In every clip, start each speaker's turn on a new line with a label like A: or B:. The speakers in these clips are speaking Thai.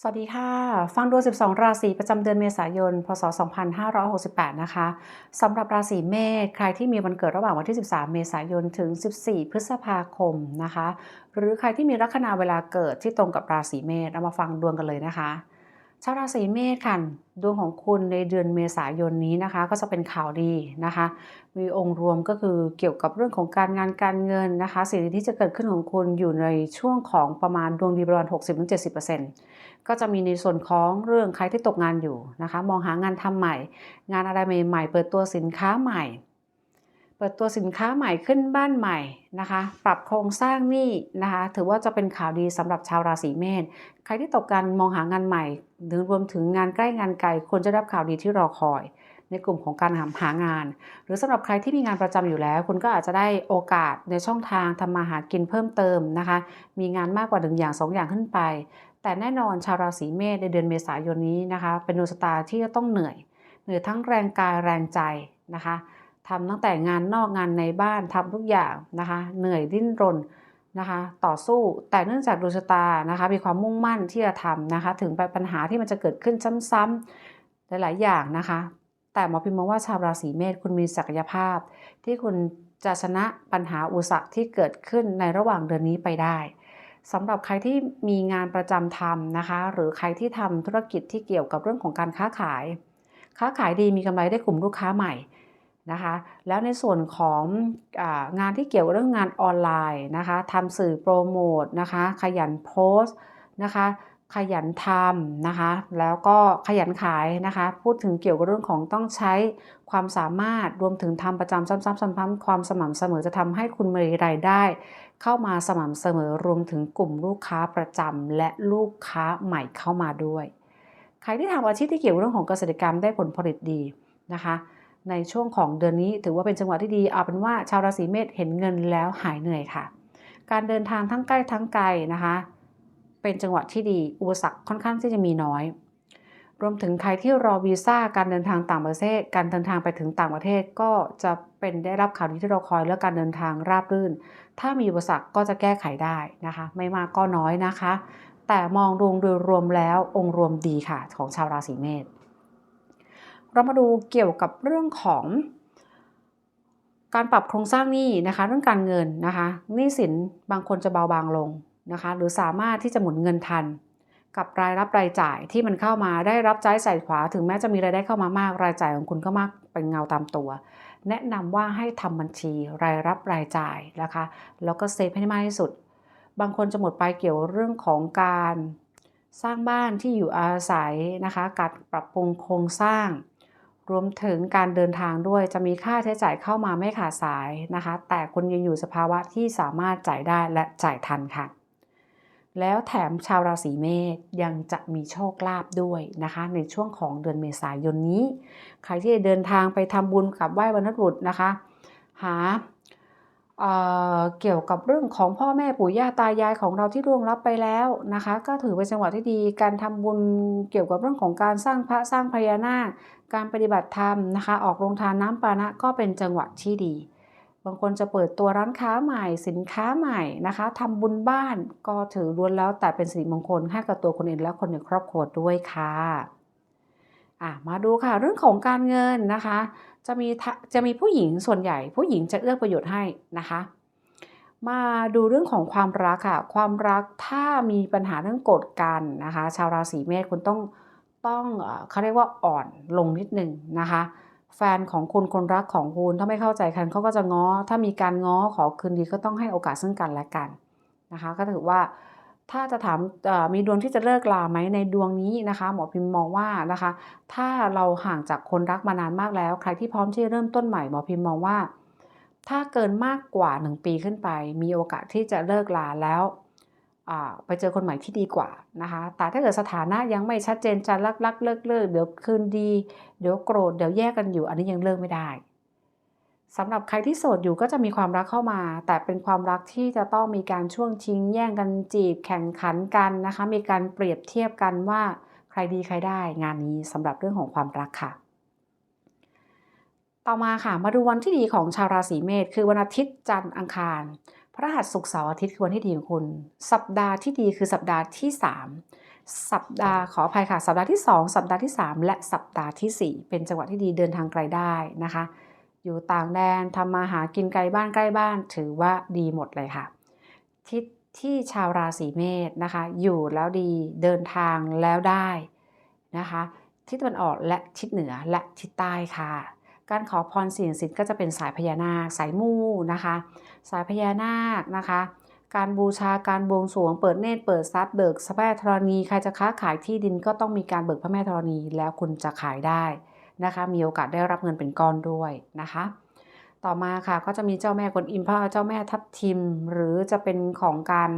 A: สวัสดีค่ะ ฟังดวง 12 ราศีประจำเดือนเมษายน พศ 2568 นะคะสำหรับราศีเมษใครที่มีวันเกิดระหว่างวันที่ 13 เมษายนถึง 14 พฤษภาคมนะคะ หรือใครที่มีลัคนาเวลาเกิดที่ตรงกับราศีเมษเรามาฟังดวงกันเลยนะคะ ชาวราศีเมษค่ะดวงของคุณในเดือนเมษายนนี้นะคะ ก็จะเป็นข่าวดีนะคะ มีองค์รวมก็คือเกี่ยวกับเรื่องของการงานการเงินนะคะ สิ่งที่จะเกิดขึ้นของคุณอยู่ในช่วงของประมาณดวงดีประมาณ60-70%ก็จะมีในส่วนของเรื่องใครที่ตกงานอยู่นะคะ มองหางานทำใหม่ งานอะไรใหม่ ๆ เปิดตัวสินค้าใหม่ เปิดตัวสินค้าใหม่ขึ้นบ้านใหม่นะคะ ปรับโครงสร้างหนี้นะคะ ถือว่าจะเป็นข่าวดีสำหรับชาวราศีเมษ ใครที่ตกงานมองหางานใหม่ หรือรวมถึงงานใกล้งานไกลควรจะรับข่าวดีที่รอคอย ในกลุ่มของการหาหางาน หรือสำหรับใครที่มีงานประจำอยู่แล้ว คุณก็อาจจะได้โอกาสในช่องทางทำมาหากินเพิ่มเติมนะคะ มีงานมากกว่าหนึ่งอย่างสองอย่างขึ้นไป แต่แน่นอนชาวราศีเมษในเดือนเมษายนนี้นะคะ เป็นดวงชะตาที่จะต้องเหนื่อย เหนื่อยทั้งแรงกายแรงใจนะคะ ทำตั้งแต่งานนอกงานในบ้านทำทุกอย่างนะคะ เหนื่อยดิ้นรนนะคะ ต่อสู้แต่เนื่องจากดวงชะตานะคะ มีความมุ่งมั่นที่จะทำนะคะ ถึงปัญหาที่มันจะเกิดขึ้นซ้ำๆหลายๆอย่างนะคะ แต่หมอพิมพ์มองว่าชาวราศีเมษคุณมีศักยภาพ ที่คุณจะชนะปัญหาอุปสรรคที่เกิดขึ้นในระหว่างเดือนนี้ไปได้สำหรับใครที่มีงานประจำทำนะคะ หรือใครที่ทำธุรกิจที่เกี่ยวกับเรื่องของการค้าขาย ค้าขายดีมีกำไรได้กลุ่มลูกค้าใหม่ นะคะแล้วในส่วนขององานที่เกี่ยวกับเรื่องงานออนไลน์นะคะทำสื่อโปรโมทนะคะขยันโพสต์นะคะขยันทำนะคะแล้วก็ขยันขายนะคะพูดถึงเกี่ยวกับเรื่องของต้องใช้ความสามารถรวมถึงทำประจำซ้ำๆซ้ำๆความสม่ำเสมอจะทำให้คุณมีรายได้ เข้ามาสม่ำเสมอรวมถึงกลุ่มลูกค้าประจำและลูกค้าใหม่เข้ามาด้วย ใครที่ทำอาชีพที่เกี่ยวกับเรื่องของเกษตรกรรมได้ผลผลิตดีนะคะ ในช่วงของเดือนนี้ ถือว่าเป็นจังหวะที่ดีเอาเป็นว่าชาวราศีเมษเห็นเงินแล้วหายเหนื่อยค่ะ การเดินทางทั้งใกล้ทั้งไกลนะคะ เป็นจังหวะที่ดีอุปสรรคค่อนข้างที่จะมีน้อย รวมถึงใครที่รอวีซ่าการเดินทางต่างประเทศ การเดินทางไปถึงต่างประเทศก็จะเป็นได้รับข่าวดีที่เราคอยและการเดินทางราบรื่น ถ้ามีอุปสรรคก็จะแก้ไขได้นะคะ ไม่มากก็น้อยนะคะ แต่มองรวมโดยรวมแล้วองค์รวมดีค่ะ ของชาวราศีเมษ เรามาดูเกี่ยวกับเรื่องของการปรับโครงสร้างหนี้นะคะเรื่องการเงินนะคะหนี้สินบางคนจะเบาบางลงนะคะหรือสามารถที่จะหมุนเงินทัน กับรายรับรายจ่ายที่มันเข้ามาได้รับจ่ายใส่ขวา ถึงแม้จะมีรายได้เข้ามามาก รายจ่ายของคุณก็มากเป็นเงาตามตัว แนะนำว่าให้ทำบัญชีรายรับรายจ่ายนะคะแล้วก็เซฟให้มากที่สุด บางคนจะหมดไปเกี่ยวเรื่องของการสร้างบ้านที่อยู่อาศัยนะคะการปรับปรุงโครงสร้าง รวมถึงการเดินทางด้วยจะมีค่าใช้จ่ายเข้ามาไม่ขาดสายนะคะ แต่คุณยังอยู่สภาวะที่สามารถจ่ายได้และจ่ายทันค่ะ แล้วแถมชาวราศีเมษยังจะมีโชคลาภด้วยนะคะ ในช่วงของเดือนเมษายนนี้ ใครที่เดินทางไปทำบุญกับไหว้บรรพบุรุษนะคะ หา เเกี่ยวกับเรื่องของพ่อแม่ปู่ย่าตายายของเราที่ร่วงรับไปแล้วนะคะ ก็ถือเป็นจังหวะที่ดี การทำบุญเกี่ยวกับเรื่องของการสร้างพระสร้างพญานาค การปฏิบัติธรรมนะคะ ออกโรงทานน้ำปานะก็เป็นจังหวะที่ดี บางคนจะเปิดตัวร้านค้าใหม่ สินค้าใหม่นะคะทำบุญบ้านก็ถือล้วนแล้วแต่เป็นสิริมงคลให้กับตัวคนเองและคนในครอบครัวด้วยค่ะ อะมาดูค่ะเรื่องของการเงินนะคะ จะมีจะมีผู้หญิงส่วนใหญ่ ผู้หญิงจะเอื้อประโยชน์ให้นะคะ มาดูเรื่องของความรักค่ะ ความรักถ้ามีปัญหาเรื่องโกรธกันนะคะ ชาวราศีเมษคุณต้องต้องเขาเรียกว่าอ่อนลงนิดนึงนะคะ แฟนของคุณคนรักของคุณถ้าไม่เข้าใจกันเขาก็จะง้อ ถ้ามีการง้อขอคืนดีก็ต้องให้โอกาสซึ่งกันและกันนะคะ ก็ถือว่า ถ้าจะถามมีดวงที่จะเลิกลาไหมในดวงนี้นะคะ หมอพิมพ์มองว่านะคะ ถ้าเราห่างจากคนรักมานานมากแล้ว ใครที่พร้อมที่จะเริ่มต้นใหม่หมอพิมพ์มองว่า ถ้าเกินมากกว่า 1 ปีขึ้นไป มีโอกาสที่จะเลิกลาแล้วไปเจอคนใหม่ที่ดีกว่านะคะ แต่ถ้าเกิดสถานะยังไม่ชัดเจนจะรักรักเลิกเลิกเดี๋ยวคืนดี เดี๋ยวโกรธเดี๋ยวแยกกันอยู่ อันนี้ยังเลิกไม่ได้ สำหรับใครที่โสดอยู่ก็จะมีความรักเข้ามา แต่เป็นความรักที่จะต้องมีการช่วงชิง แย่งกันจีบแข่งขันกันนะคะ มีการเปรียบเทียบกันว่าใครดีใครได้งานนี้สำหรับเรื่องของความรักค่ะ ต่อมาค่ะมาดูวันที่ดีของชาวราศีเมษคือวันอาทิตย์จันทร์อังคาร พระหัสศุกร์เสาร์อาทิตย์คือวันที่ดีของคุณสัปดาห์ที่ดีคือสัปดาห์ที่สัปดาห์ขออภัยค่ะ สัปดาห์ที่ 2 สัปดาห์ที่ 3 และสัปดาห์ทีสี่4 เป็นจังหวะที่ดีเดินทางไกลได้นะคะ อยู่ต่างแดนทำมาหากินไกลบ้านใกล้บ้าน ถือว่าดีหมดเลยค่ะ ทิศที่ชาวราศีเมษนะคะ อยู่แล้วดีเดินทางแล้วได้นะคะทิศตะวันออกและทิศเหนือและทิศใต้ค่ะ การขอพรสิ่งศักดิ์สิทธิ์ก็จะเป็นสายพญานาคสายมูนะคะ สายพญานาคนะคะ การบูชาการบวงสรวง เปิดเนตรเปิดทรัพย์เบิกพระแม่ธรณีใครจะค้าขายที่ดินก็ต้องมีการเบิกพระแม่ธรณีแล้วคุณจะขายได้ นะคะ มีโอกาสได้รับเงินเป็นก้อนด้วยนะคะ ต่อมาค่ะก็จะมีเจ้าแม่กวนอิมพระเจ้าแม่ทับทิม หรือจะเป็นของการ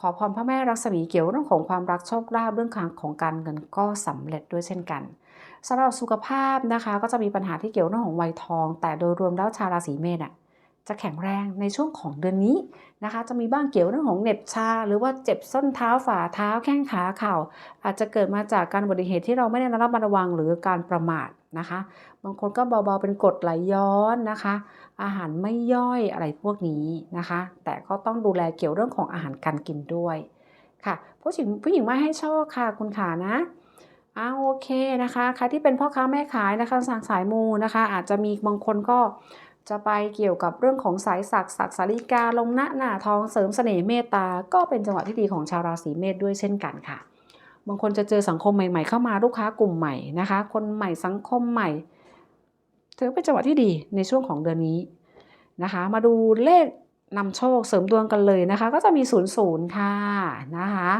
A: ขอพรพระแม่รักษมีเกี่ยวเรื่องของความรักโชคลาภเรื่องของการเงินก็สำเร็จด้วยเช่นกันสำหรับสุขภาพนะคะ ก็จะมีปัญหาที่เกี่ยวเรื่องของวัยทอง แต่โดยรวมแล้วชาวราศีเมษอะ จะแข็งแรงในช่วงของเดือนนี้นะคะ จะมีบ้างเกี่ยวเรื่องของเน็บชา หรือว่าเจ็บส้นเท้าฝ่าเท้าแข้งขาเข่า อาจจะเกิดมาจากการอุบัติเหตุที่เราไม่ได้ระมัดระวังหรือการประมาทนะคะ บางคนก็เบาๆเป็นกรดไหลย้อนนะคะ อาหารไม่ย่อยอะไรพวกนี้นะคะ แต่ก็ต้องดูแลเกี่ยวเรื่องของอาหารการกินด้วยค่ะผู้หญิงผู้หญิงไม่ให้โชคค่ะคุณขานะอ้าโอเคนะคะใครที่เป็นพ่อค้าแม่ขายนะคะสั่งสายมูนะคะ อาจจะมีบางคนก็ จะไปเกี่ยวกับเรื่องของสายสักสักสาริกาลงหน้าหน้าทองเสริมเสน่ห์เมตตา ก็เป็นจังหวะที่ดีของชาวราศีเมษด้วยเช่นกันค่ะ บางคนจะเจอสังคมใหม่ ๆ เข้ามาลูกค้ากลุ่มใหม่นะคะ คนใหม่สังคมใหม่ถือเป็นจังหวะที่ดีในช่วงของเดือนนี้นะคะ มาดูเลขนำโชคเสริมดวงกันเลยนะคะ ก็จะมี 0 0 ค่ะนะคะ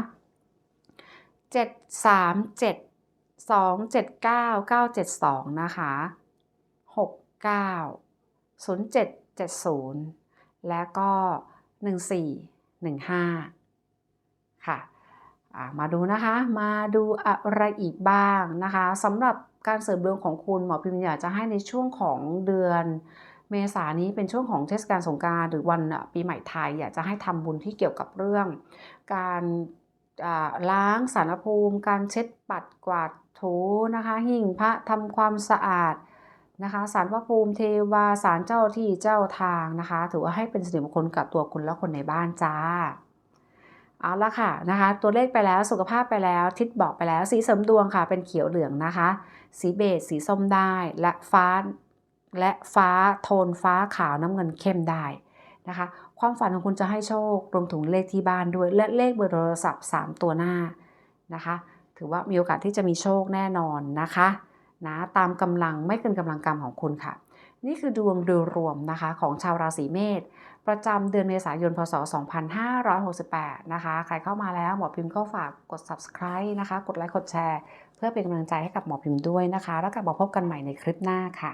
A: 7 3 7 2 7 9 9 7 2 นะคะ 6 9 0 7 7 0 และก็ 1 4 1 5 ค่ะมาดูนะคะ มาดูอะไรอีกบ้างนะคะสำหรับการเสริมดวงของคุณหมอพิมพ์อยากจะให้ในช่วงของเดือนเมษานี้เป็นช่วงของเทศกาลสงการหรือวันปีใหม่ไทย อยากจะให้ทำบุญที่เกี่ยวกับเรื่อง การล้างสารภูมิ การเช็ดปัดกวาดถูนะคะ หิ่งพระทำความสะอาด นะคะสารพระภูมิเทวาสารเจ้าที่เจ้าทางนะคะ ถือว่าให้เป็นสิริมงคลกับตัวคุณและคนในบ้านจ้าเอาละค่ะนะคะตัวเลขไปแล้วสุขภาพไปแล้ว ทิศบอกไปแล้วสีเสริมดวงค่ะ เป็นเขียวเหลืองนะคะ สีเบจสีส้มได้ และฟ้าและฟ้าโทนฟ้าขาวน้ำเงินเข้มได้นะคะ ความฝันของคุณจะให้โชครวมถึงเลขที่บ้านด้วย และเลขเบอร์โทรศัพท์ 3 ตัวหน้านะคะ ถือว่ามีโอกาสที่จะมีโชคแน่นอนนะคะ นะตามกำลังไม่เกินกำลังกรรมของคุณค่ะ นี่คือดวงโดยรวมนะคะของชาวราศีเมษประจำเดือนเมษายนพศ 2568 นะคะ ใครเข้ามาแล้วหมอพิมพ์ก็ฝากกด subscribe นะคะ กดไลค์กดแชร์ เพื่อเป็นกำลังใจให้กับหมอพิมพ์ด้วยนะคะ แล้วกลับมาพบกันใหม่ในคลิปหน้าค่ะ